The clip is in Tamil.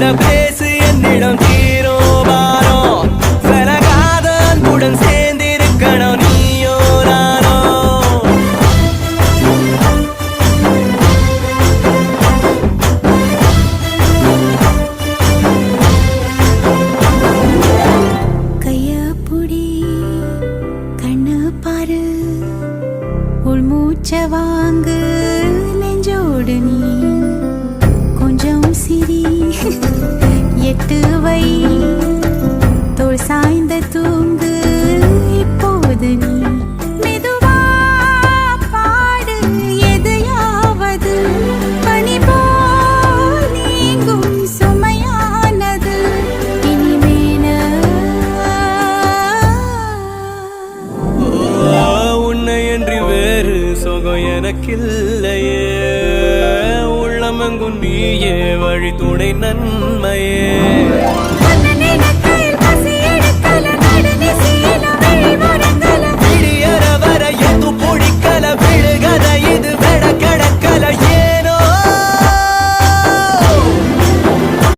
கதை பேசு என்னிடம் தீரும் பாரம் விலகாத அன்புடன் சேர்ந்திருக்கணும் நீயோ நானோ. கையப்புடி கண்ணு பாரு. உள்மூச்ச வாங்கு. எட்டு வை. தோள் சாய்ந்த தூங்கு. இப்போது நீ மெதுவா பாடு. உள்ளமெங்கும் நீயே வழி துணை நன்மையே.